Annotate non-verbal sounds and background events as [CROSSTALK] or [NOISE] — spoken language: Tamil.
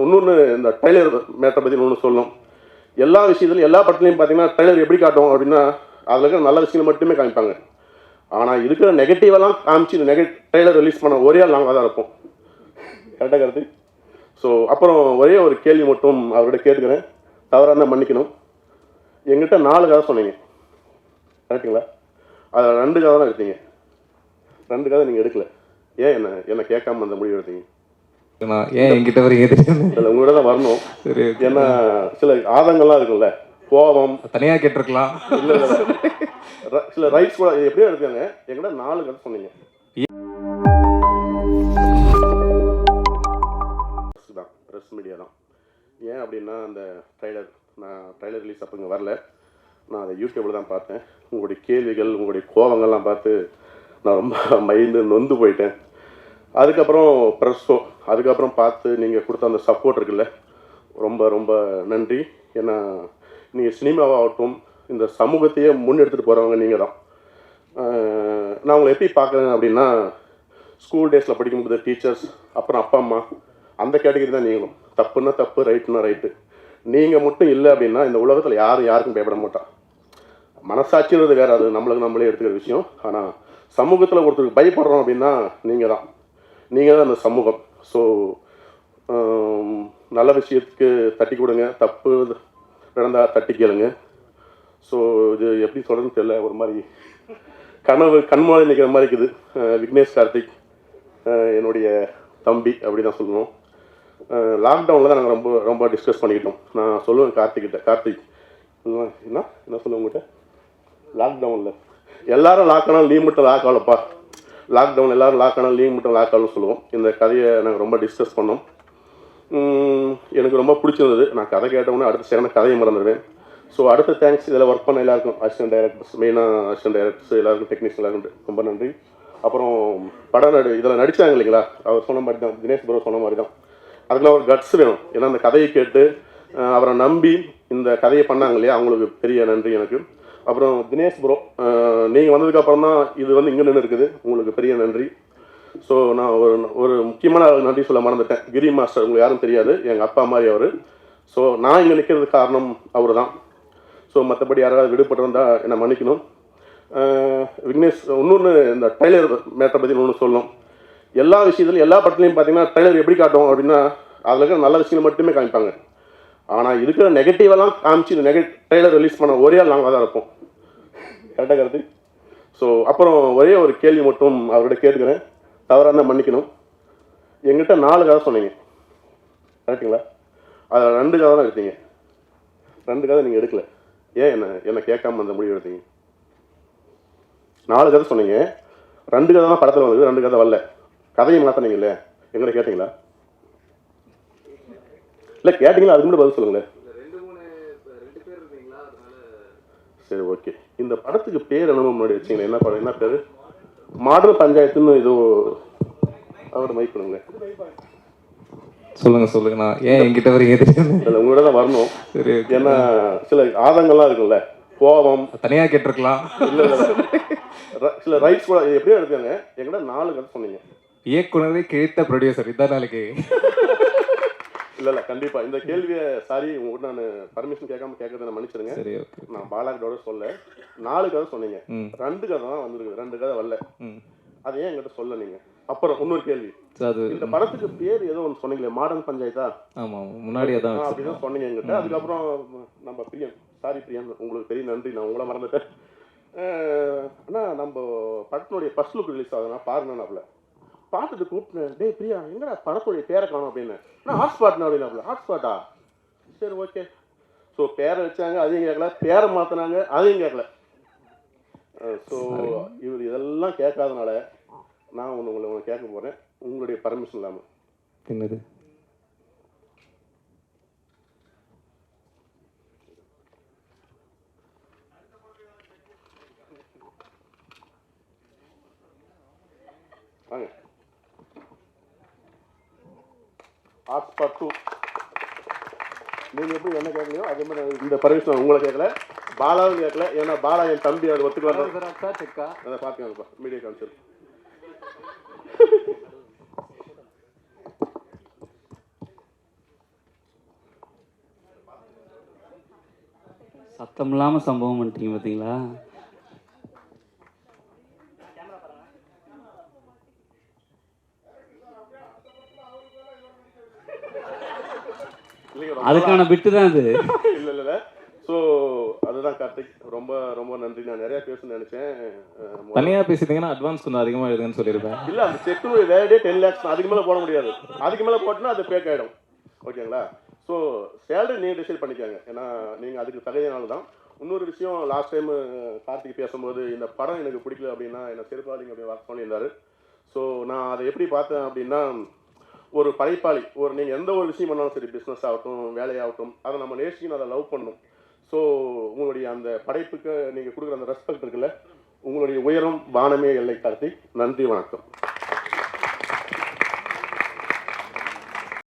இன்னொன்று இந்த டைலர் மேட்டரை பற்றி ஒன்று சொல்லணும். எல்லா விஷயத்துலையும் எல்லா படத்துலையும் பார்த்தீங்கன்னா டைலர் எப்படி காட்டும் அப்படின்னா அதில் இருக்கிற நல்ல விஷயங்கள் மட்டுமே காமிப்பாங்க. ஆனால் இருக்கிற நெகட்டிவெல்லாம் காமிச்சு இந்த நெகட் ரிலீஸ் பண்ண ஒரே ஆள் நாங்கள் தான் இருப்போம். கரெக்டாக கருத்து? ஸோ அப்புறம் ஒரே ஒரு கேள்வி மட்டும் அவர்கிட்ட கேட்டுக்கிறேன். தவறாக தான் மன்னிக்கணும். எங்கிட்ட நாலு கதை சொன்னீங்க. கரெக்டுங்களா அதில் ரெண்டு கதை தான் எடுத்தீங்க. ரெண்டு கதை நீங்கள் எடுக்கல. ஏன் என்ன என்ன கேட்காம அந்த முடிவு எடுத்தீங்க? நான் ஏன் என்கிட்ட வரீங்க இல்லை உங்களோட தான் வரணும். சரி ஏன்னா சில ஆதங்கள்லாம் இருக்குல்ல கோபம். தனியா கேட்டிருக்கலாம். இல்லை இல்லை சில ரைட்ஸ் கூட எப்படியோ எடுக்காங்க எங்கிட்ட நாலு கதை சொன்னீங்க. தான். ப்ரெஸ் மீடியா தான். ஏன் அப்படின்னா அந்த ட்ரைலர் நான் ட்ரைலர் ரிலீஸ் அப்போ இங்கே வரல. நான் அதை யூடியூப்பில் தான் பார்த்தேன். உங்களுடைய கேள்விகள் உங்களுடைய கோபங்கள்லாம் பார்த்து நான் ரொம்ப [LAUGHS] மைண்டு நொந்து போயிட்டேன். அதுக்கப்புறம் ப்ரெஸ்ஸோ அதுக்கப்புறம் பார்த்து நீங்கள் கொடுத்த அந்த சப்போர்ட் இருக்குல்ல ரொம்ப ரொம்ப நன்றி. ஏன்னா நீங்கள் சினிமாவாகட்டும் இந்த சமூகத்தையே முன்னெடுத்துட்டு போகிறவங்க நீங்கள் தான் நான் உங்களை எப்படி பார்க்குறேன் அப்படின்னா ஸ்கூல் டேஸில் படிக்கும்போது டீச்சர்ஸ் அப்புறம் அப்பா அம்மா அந்த கேட்டகரி தான் நீங்களும். தப்புன்னா தப்பு ரைட்டுன்னா ரைட்டு நீங்கள் மட்டும் இல்லை அப்படின்னா இந்த உலகத்தில் யாரும் யாருக்கும் பயப்பட மாட்டான் மனசாட்சின்றது வேறு அது நம்மளுக்கு நம்மளே எடுத்துக்கிற விஷயம். ஆனால் சமூகத்தில் ஒருத்தருக்கு பயப்படுறோம் அப்படின்னா நீங்கள் தான் நீங்கள் தான் அந்த சமூகம். ஸோ நல்ல விஷயத்துக்கு தட்டி கொடுங்க. தப்பு நடந்தால் தட்டி கேளுங்க. ஸோ இது எப்படி சொல்கிறதுன்னு தெரியல. ஒரு மாதிரி கனவு கண்மாலை நிற்கிற மாதிரி இருக்குது. விக்னேஷ் கார்த்திக் என்னுடைய தம்பி அப்படி தான் சொல்லணும். லாக்டவுனில் தான் நாங்கள் ரொம்ப ரொம்ப டிஸ்கஸ் பண்ணிக்கிட்டோம். நான் சொல்லுவேன் கார்த்திக்கிட்ட. கார்த்திக் என்ன என்ன என்ன சொல்லுவேன் உங்கள்கிட்ட லாக்டவுனில் எல்லாரும் லாக் ஆனால் லீவ் மட்டும் லாக் ஆகலப்பா. லாக்டவுன் எல்லோரும் லாக் ஆனால் லீவ் மட்டும் லாக் ஆகும்னு சொல்லுவோம். இந்த கதையை நாங்கள் ரொம்ப டிஸ்கஸ் பண்ணோம். எனக்கு ரொம்ப பிடிச்சிருந்தது. நான் கதை கேட்டவுடனே அடுத்த சரியான கதையை மறந்துடுவேன். ஸோ அடுத்த தேங்க்ஸ் இதில் ஒர்க் பண்ண எல்லாருக்கும் அசிஸ்டன்ட் டைரக்டர்ஸ் மெயினாக அசிஸ்டன்ட் டைரக்டர்ஸ் எல்லாருக்கும் டெக்னீஷியன் எல்லாருக்கும் ரொம்ப நன்றி. அப்புறம் படம் நடு இதில் நடித்தாங்க இல்லைங்களா? அவர் சொன்ன மாதிரி தான் தினேஷ் ப்ரோ சொன்ன மாதிரி தான். அதுக்கெல்லாம் ஒரு கட்ஸ் வேணும். ஏன்னா அந்த கதையை கேட்டு அவரை நம்பி இந்த கதையை பண்ணாங்க இல்லையா? அவங்களுக்கு பெரிய நன்றி எனக்கு. அப்புறம் தினேஷ் ப்ரோ நீங்கள் வந்ததுக்கப்புறம் தான் இது வந்து இங்கே நின்று இருக்குது உங்களுக்கு பெரிய நன்றி. ஸோ நான் ஒரு ஒரு முக்கியமான நன்றி சொல்ல மறந்துட்டேன். கிரி மாஸ்டர் உங்களுக்கு யாரும் தெரியாது. எங்கள் அப்பா மாதிரி அவர். ஸோ நான் இங்கே நிற்கிறதுக்கு காரணம் அவர் தான் ஸோ மற்றபடி யாராவது விடுபட்டிருந்தால் என்னை மன்னிக்கணும். விக்னேஷ் இன்னொன்று இந்த டைலர் மேட்டரை பற்றி ஒன்று சொல்லணும். எல்லா விஷயத்துலையும் எல்லா படத்துலையும் பார்த்தீங்கன்னா டெய்லர் எப்படி காட்டும் அப்படின்னா அதில் இருக்கிற நல்ல விஷயங்கள் மட்டுமே காமிப்பாங்க. ஆனால் இருக்கிற நெகட்டிவெல்லாம் காமிச்சு இந்த ட்ரெய்லர் ரிலீஸ் பண்ண ஒரே ஆள் நாங்கள் தான் இருப்போம் கரெக்டாக கருத்து ஸோ அப்புறம் ஒரே ஒரு கேள்வி மட்டும் அவர்கிட்ட கேட்டுக்கிறேன். தவறாக இருந்தால் மன்னிக்கணும். எங்கிட்ட நாலு கதை சொன்னீங்க. கரெக்டுங்களா அதில் ரெண்டு கதை தான் எடுத்தீங்க. ரெண்டு கதை நீங்கள் எடுக்கல. ஏன் என்ன என்னை கேட்காம அந்த முடிவு எடுத்தீங்க? நாலு கதை சொன்னீங்க. ரெண்டு கதை தான் படத்தில் வந்தது ரெண்டு கதை வரல. கதையை மாற்றினீங்கல்ல எங்கிட்ட கேட்டிங்களா? இல்லை கேட்டிங்களா? அதுக்கு மட்டும் பதில் சொல்லுங்களேன் சரி ஓகே. இந்த படத்துக்கு பேர் என்னமோ முன்னாடி வச்சிங்களேன் என்ன படம்? என்ன பேர்? மாடல் பஞ்சாயத்துன்னு ஏதோ அவரோட மைக் பண்ணுங்களேன் சொல்லுங்க சொல்லுங்க. நான் ஏன் என்கிட்ட வரீங்க இல்லை உங்களோட தான் வரணும். சரி ஏன்னா சில ஆதங்கள்லாம் இருக்குல்ல கோபம் தனியா கேட்டிருக்கலாம். இல்லை இல்லை சில ரைட்ஸ் கூட எப்படியோ எடுக்காங்க எங்கிட்ட நாலு கதை சொன்னீங்க. இயக்குனரை கிழித்த ப்ரொடியூசர் இதான் நாளைக்கு. இல்லை இல்லை கண்டிப்பாக இந்த கேள்வியை சாரி உங்கள்கிட்ட நான் பர்மிஷன் கேட்காம கேட்கறத நான் மன்னிச்சிடுங்க சரி ஓகே. நான் பாலாக்கிட்டோட சொல்ல. நாலு கதை சொன்னீங்க. ம். ரெண்டு கதை தான் வந்திருக்குது ரெண்டு கதை வரல. ம். அதை ஏன் என்கிட்ட சொல்ல நீங்க? அப்புறம் இன்னொரு கேள்வி. சரி, அது இந்த படத்துக்கு பேர் ஏதோ ஒன்று சொன்னீங்களே மாடர்ன் பஞ்சாயத்தா? ஆமா ஆமா. முன்னாடியே தான் ஆ, அப்படிதான் சொன்னீங்க என்கிட்ட. அதுக்கப்புறம் நம்ம பிரியன் சாரி பிரியன் உங்களுக்கு பெரிய நன்றி. நான் உங்களை மறந்துட்டேன். அஹ், அண்ணா நம்ம படத்தினுடைய ஃபர்ஸ்ட் லுக் ரிலீஸ் ஆகுதுன்னா பாருங்கன்னாப்ல பார்த்துட்டு கூப்பிட்டேன் டேய் பிரியா எங்கடா படத்துடைய பேரை காணும்? அப்படின்னு. நான் ஹாட்ஸ்பாட்னா அப்படின்னாப்ல ஹாட்ஸ்பாட்டா சரி ஓகே ஸோ பேரை வச்சாங்க அதையும் கேட்கல. பேரை மாற்றினாங்க அதையும் கேட்கல. ஸோ இவர் இதெல்லாம் கேட்காதனால நான் ஒன்று உங்களை ஒன்று கேட்க போகிறேன் உங்களுடைய பர்மிஷன் இல்லாமல் என்னது? வாங்க. ஆஸ் பர் டூ நீங்கள் எப்படி என்ன கேட்கலையோ அதே மாதிரி இந்த பர்மிஷன் உங்களை கேட்கல. பாலாவும் கேட்கல. ஏன்னா பாலா என் தம்பி அது ஒத்துக்கலாம் அதை பார்த்துக்கோங்கப்பா மீடியா கவுன்சில் சத்தம் இல்லாமல் சம்பவம் பண்ணிட்டீங்க பார்த்தீங்களா அதுக்கான பிட்டு தான் இது [LAUGHS] இல்லை இல்லை ஸோ அதுதான் கார்த்திக். ரொம்ப ரொம்ப நன்றி. நான் நிறையா பேசணும்னு நினச்சேன். தனியா பேசிட்டீங்கன்னா அட்வான்ஸ் கொஞ்சம் அதிகமா எழுதுங்கன்னு சொல்லியிருப்பேன். இல்லை அந்த செக்கு வேறே டென் லேக்ஸ் அதுக்கு மேலே போட முடியாது. அதுக்கு மேலே போட்டோன்னா அது பேக் ஆகிடும் ஓகேங்களா? ஸோ சேலரி நீங்கள் டிசைட் பண்ணிக்கோங்க. ஏன்னா நீங்கள் அதுக்கு தகுதியானால தான். இன்னொரு விஷயம் லாஸ்ட் டைம் கார்த்திக் பேசும்போது இந்த படம் எனக்கு பிடிக்கல அப்படின்னா என்னை செருப்பாளிங்க அப்படி ஒர்க் பண்ணியிருந்தாரு. ஸோ நான் அதை எப்படி பார்த்தேன் அப்படின்னா ஒரு படைப்பாளி ஒரு நீங்கள் எந்த ஒரு விஷயம் பண்ணாலும் சரி பிஸ்னஸ் ஆகட்டும் வேலையாகட்டும் அதை நம்ம நேசிக்கணும் அதை லவ் பண்ணணும். ஸோ உங்களுடைய அந்த படைப்புக்கு நீங்கள் கொடுக்குற அந்த ரெஸ்பெக்ட் இருக்குல்ல உங்களுடைய உயரம் வானமே எல்லை கார்த்திக். நன்றி வணக்கம்.